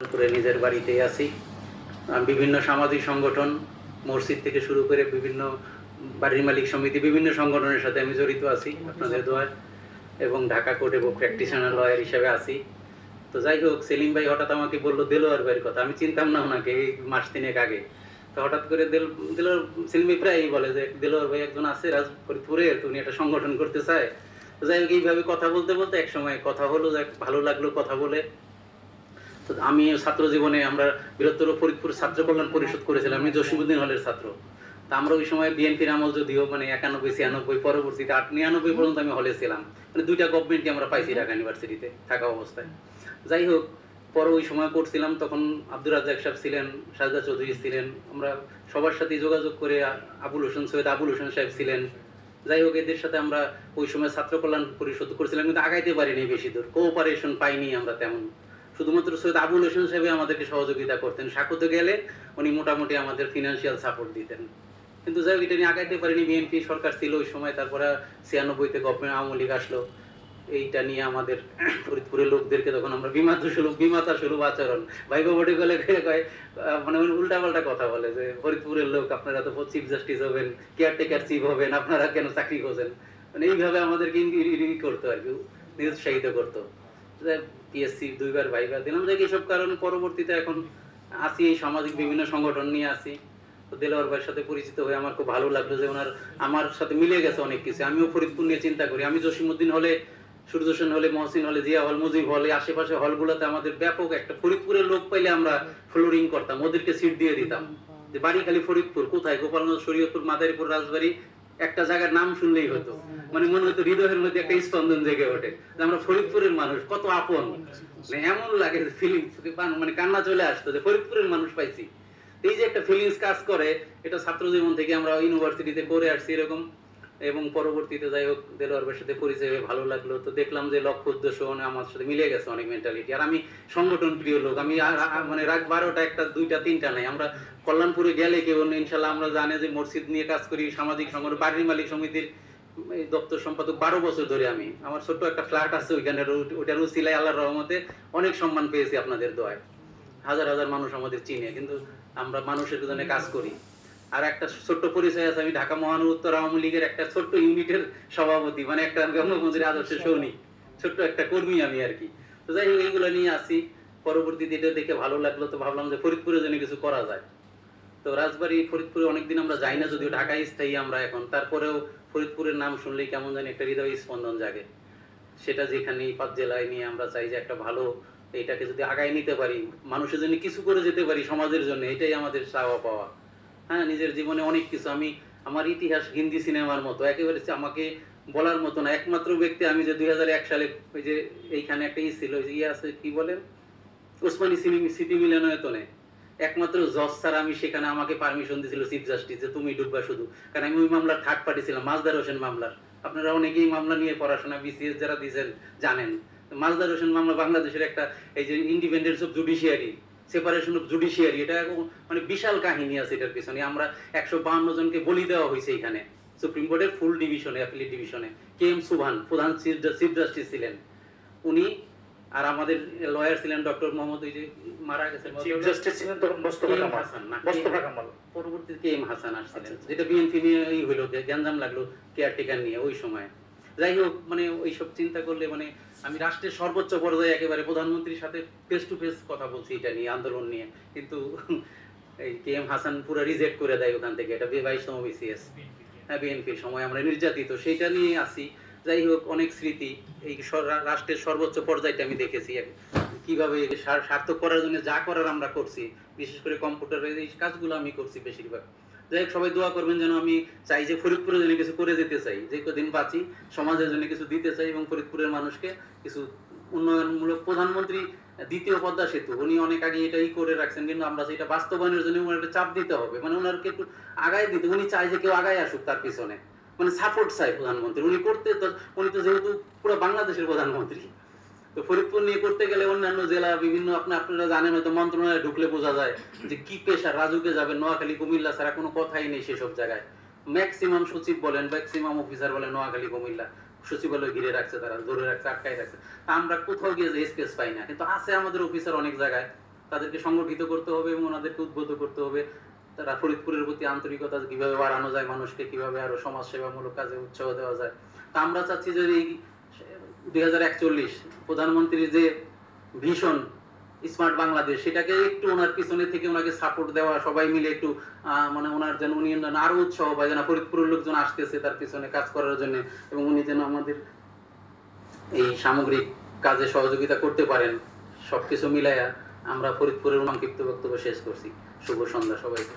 করে নিজের বাড়িতেই আছি। বিভিন্ন সামাজিক সংগঠন, মসজিদ থেকে শুরু করে বিভিন্ন বাড়ির মালিক সমিতি, বিভিন্ন সংগঠনের সাথে আমি জড়িত আছি আপনাদের দোয়ায় এবং ঢাকা কোর্ট প্র্যাকটিশনার লয়ার হিসেবে আছি। তো যাই হোক, সেলিম ভাই হঠাৎ আমাকে বলল, দেলোয়ার ভাইয়ের কথা। আমি চিনতাম না ওনাকে এই মাস তিনেক আগে। তো হঠাৎ করে দেল, দেলোয়ার, সেলিম ভাই প্রায়ই বলে যে, দেলোয়ার ভাই একজন আছে রাজফরিদপুরে তো উনি একটা সংগঠন করতে চায়। তো যাই হোক, এইভাবে কথা বলতে বলতে এক সময় কথা হলো ভালো লাগল কথা বলে। আমি ছাত্র জীবনে আমরা বৃহত্তর ফরিদপুর ছাত্র কল্যাণ পরিষদ করেছিলাম আমি জসিমুদ্দিন হলের ছাত্র। তা আমরা ওই সময় বিএনপির আমল যদিও মানে একানব্বই, ছিয়ানব্বই, পরবর্তীতে আট নিরানব্বই পর্যন্ত আমি হলে ছিলাম। মানে দুইটা গভর্নমেন্টই আমরা পাইছি ঢাকা ইউনিভার্সিটিতে থাকা অবস্থায়। যাই হোক, পরে ওই সময় করছিলাম, তখন আব্দুর রাজ্জাক সাহেব ছিলেন, সাজদা চৌধুরী ছিলেন, আমরা সবার সাথে যোগাযোগ করে আবুল হোসেন সৈয়দ আবুল হোসেন সাহেব ছিলেন। যাই হোক, এদের সাথে আমরা ওই সময় ছাত্র কল্যাণ পরিষদ করেছিলাম, কিন্তু আগাইতে পারিনি বেশি দূর। কোঅপারেশন পাইনি আমরা তেমন। শুধুমাত্র সৈয়দ আবুল হোসেন সাহেব আমাদেরকে সহযোগিতা করতেন। সাকুতে গেলে উনি মোটামুটি আমাদের ফিনান্সিয়াল সাপোর্ট দিতেন। কিন্তু যাই হোক, এটা নিয়ে আগাইতে পারিনি। বিএনপি সরকার ছিল ওই সময়, তারপরে ছিয়ানব্বইতে গভর্নমেন্ট আওয়ামী লীগ আসলো। এইটা নিয়ে আমাদের ফরিদপুরের লোকদেরকে তখন আমরা বিমাত সুলভ বিমাতা সুলভ আচরণ। ভাই বাবুটি গলে কয়ে মানে উল্টা পাল্টা কথা বলে যে, ফরিদপুরের লোক, আপনারা তো চিফ জাস্টিস হবেন কেয়ারটেকার চিফ হবেন, আপনারা কেন চাকরি করছেন মানে এইভাবে আমাদেরকে করতো আর কি নিরুৎসাহিত করতো। পিএসসি দুইবার ভাইবার দিলাম। যে এইসব কারণে পরবর্তীতে এখন আসি এই সামাজিক বিভিন্ন সংগঠন নিয়ে আসি দেলোয়ার ভাইয়ের সাথে পরিচিত হয়ে আমার খুব ভালো লাগল যে ওনার আমার সাথে মিলে গেছে অনেক কিছু। আমিও ফরিদপুর নিয়ে চিন্তা করি। আমি জসিমুদ্দিন হলে সূর্যসেন হলে, মহসিন হলে, জিয়া হল, মুজিব হলে আশেপাশে হলগুলোতে আমাদের ব্যাপক একটা ফরিদপুরের লোক পাইলে আমরা ফ্লোরিং করতাম, ওদেরকে সিট দিয়ে দিতাম। যে বাড়ি খালি ফরিদপুর, কোথায়? গোপালগঞ্জ, শরীয়তপুর, মাদারীপুর, রাজবাড়ি একটা জায়গার নাম শুনলেই হতো। মানে মনে হতো হৃদয়ের মধ্যে একটা স্পন্দন জেগে ওঠে আমরা ফরিদপুরের মানুষ, কত আপন। মানে এমন লাগে ফিলিংস মানে কান্না চলে আসতো যে ফরিদপুরের মানুষ পাইছি। এই যে একটা ফিলিংস কাজ করে, এটা ছাত্র জীবন থেকে আমরা ইউনিভার্সিটিতে করে আসছি এরকম। এবং পরবর্তীতে যাই হোক দেলোয়ার ভাইয়ের সাথে পরিচয় হয়ে ভালো লাগল। তো দেখলাম যে লক্ষ্য উদ্দেশ্য মানে আমার সাথে মিলে গেছে অনেক মেন্টালিটি আর আমি সংগঠন প্রিয় লোক, আমি মানে রাত বারোটা একটা, দুইটা, তিনটা নাই। আমরা কল্যাণপুরে গেলে কেউ ইনশাল্লাহ আমরা জানে যে মসজিদ নিয়ে কাজ করি, সামাজিক সংগঠন বাড়ির মালিক সমিতির দপ্তর সম্পাদক বারো বছর ধরে আমি। আমার ছোট্ট একটা ফ্ল্যাট আছে ওইখানে, ওইটার উচিলায় আল্লাহর রহমতে অনেক সম্মান পেয়েছি আপনাদের দোয়ায়। হাজার হাজার মানুষ আমাদের চিনে, কিন্তু আমরা মানুষের জন্য কাজ করি। আর একটা ছোট্ট পরিচয় আছে আমি ঢাকা মহানগর উত্তর আওয়ামী লীগের একটা ছোট্ট ইউনিটের সভাপতি মানে একটা গণমন্ত্রীর আদর্শ সৈনিক ছোট্ট একটা কর্মী আমি আর কি। তো যাই হোক এইগুলো নিয়ে আসি। পরবর্তীতে এটা দেখে ভালো লাগল তো ভাবলাম যে ফরিদপুরে যেন কিছু করা যায়। তো রাজবাড়ি ফরিদপুরে অনেকদিন আমরা যাই না যদিও ঢাকায় স্থায়ী আমরা এখন। তারপরেও ফরিদপুরের নাম শুনলেই কেমন জানি একটা হৃদয় স্পন্দন জাগে। সেটা যেখানে পাঁচ জেলায় নিয়ে আমরা চাই যে একটা ভালো এটাকে যদি আগায় নিতে পারি মানুষের জন্য কিছু করে যেতে পারি সমাজের জন্য এটাই আমাদের চাওয়া পাওয়া। হ্যাঁ নিজের জীবনে অনেক কিছু। আমি আমার ইতিহাস হিন্দি সিনেমার মতো, একেবারে আমাকে বলার মতো না। একমাত্র ব্যক্তি আমি যে দুই হাজার এক সালে ওই যে এইখানে একটা ই ছিল যে ইয়ে আছে, কি বলেন ওসমানী স্মৃতি মিলনায়তনে। একমাত্র জজ স্যার আমি সেখানে আমাকে পারমিশন দিয়েছিল চিফ জাস্টিস যে তুমি ডুববা শুধু। কারণ আমি ওই মামলার থার্ড পার্টি ছিলাম মাজদার হোসেন মামলার। আপনারা অনেকেই মামলা নিয়ে পড়াশোনা বিসিএস যারা দিয়েছেন, জানেন। মাজদার হোসেন মামলা বাংলাদেশের একটা, এই যে independence of judiciary separation of judiciary এটা এখন মানে বিশাল কাহিনী আছে এটার পিছনে। আমরা একশো বাহান্ন জনকে বলি দেওয়া হয়েছে এখানে। সুপ্রিম কোর্টের ফুল ডিভিশনে অ্যাপিলেট ডিভিশনে কে এম সুভান প্রধান চিফ জাস্টিস ছিলেন। উনি আর আমাদের লয়ার ছিলেন ডক্টর মোহাম্মদ ওই যে মারা গেছেন। চিফ জাস্টিস ছিলেন তখন মোস্তফা কামাল। হাসান না, মোস্তফা কামাল। পরবর্তীতে কে এম হাসান আসছিলেন। আচ্ছা, যেটা বিএনপি নিয়ে এই হইল যে গ্যাঞ্জাম লাগল কেয়ারটেকার নিয়ে ওই সময়। যাই হোক মানে ওইসব চিন্তা করলে মানে আমি রাষ্ট্রের সর্বোচ্চ পর্যায়ে একেবারে প্রধানমন্ত্রীর সাথে ফেস টু ফেস কথা বলছি এটা নিয়ে, আন্দোলন নিয়ে। কিন্তু এই কে এম হাসান পুরো রিজেক্ট করে দেয় ওখান থেকে, এটা বাইশতম বিসিএস। হ্যাঁ বিএনপির সময় আমরা নির্যাতিত, সেইটা নিয়ে আসি। যাই হোক অনেক স্মৃতি, এই রাষ্ট্রের সর্বোচ্চ পর্যায়টা আমি দেখেছি। কীভাবে সার্থক করার জন্য যা করার আমরা করছি, বিশেষ করে কম্পিউটারের এই কাজগুলো আমি করছি বেশিরভাগ। যাই হোক সবাই দোয়া করবেন যেন আমি চাই যে ফরিদপুরের জন্য কিছু করে যেতে চাই, যে কদিন বাঁচি, সমাজের জন্য কিছু দিতে চাই এবং ফরিদপুরের মানুষকে কিছু উন্নয়নমূলক প্রধানমন্ত্রী দ্বিতীয় পদ্মা সেতু, উনি অনেক আগে এটাই করে রাখছেন, কিন্তু আমরা সেটা বাস্তবায়নের জন্য ওনার একটা চাপ দিতে হবে। মানে ওনারকে একটু আগায় দিতে, উনি চাই যে কেউ আগায় আসুক তার পিছনে। মানে সাপোর্ট চাই প্রধানমন্ত্রী, উনি করতে তো, উনি তো যেহেতু পুরো বাংলাদেশের প্রধানমন্ত্রী। তো ফরিদপুর নিয়ে করতে গেলে অন্যান্য জেলা বিভিন্ন আপনি আপনারা জানেন হয়তো মন্ত্রণালয়ে ঢুকলে বোঝা যায় যে কি পেশা রাজুকে যাবে নোয়াখালী, কুমিল্লা ছাড়া কোনো কথাই নেই সেসব জায়গায়। ম্যাক্সিমাম সচিব বলেন ম্যাক্সিমাম অফিসার বলেন নোয়াখালী, কুমিল্লা। সচিবালয় ঘিরে রাখছে তারা, ধরে রাখছে, আটকায় রাখছে। আমরা কোথাও গিয়ে যে স্পেস পাই না। কিন্তু আছে আমাদের অফিসার অনেক জায়গায়। তাদেরকে সংগঠিত করতে হবে এবং ওনাদেরকে উদ্বুদ্ধ করতে হবে। তারা ফরিদপুরের প্রতি আন্তরিকতা কীভাবে বাড়ানো যায়, মানুষকে কীভাবে আরও সমাজ সেবামূলক কাজে উৎসাহ দেওয়া যায়। তা আমরা চাচ্ছি যে এই দুই হাজার একচল্লিশ, প্রধানমন্ত্রীর যে ভীষণ স্মার্ট বাংলাদেশ, সেটাকে একটু ওনার পিছনে থেকে ওনাকে সাপোর্ট দেওয়া, সবাই মিলে একটু মানে ওনার যেন উনি আরও উৎসাহ পায়, যেন ফরিদপুরের লোকজন আসতেছে তার পিছনে কাজ করার জন্য এবং উনি যেন আমাদের এই সামগ্রিক কাজে সহযোগিতা করতে পারেন, সবকিছু মিলাইয়া আমরা ফরিদপুরের সংক্ষিপ্ত বক্তব্য শেষ করছি। শুভ সন্ধ্যা সবাইকে।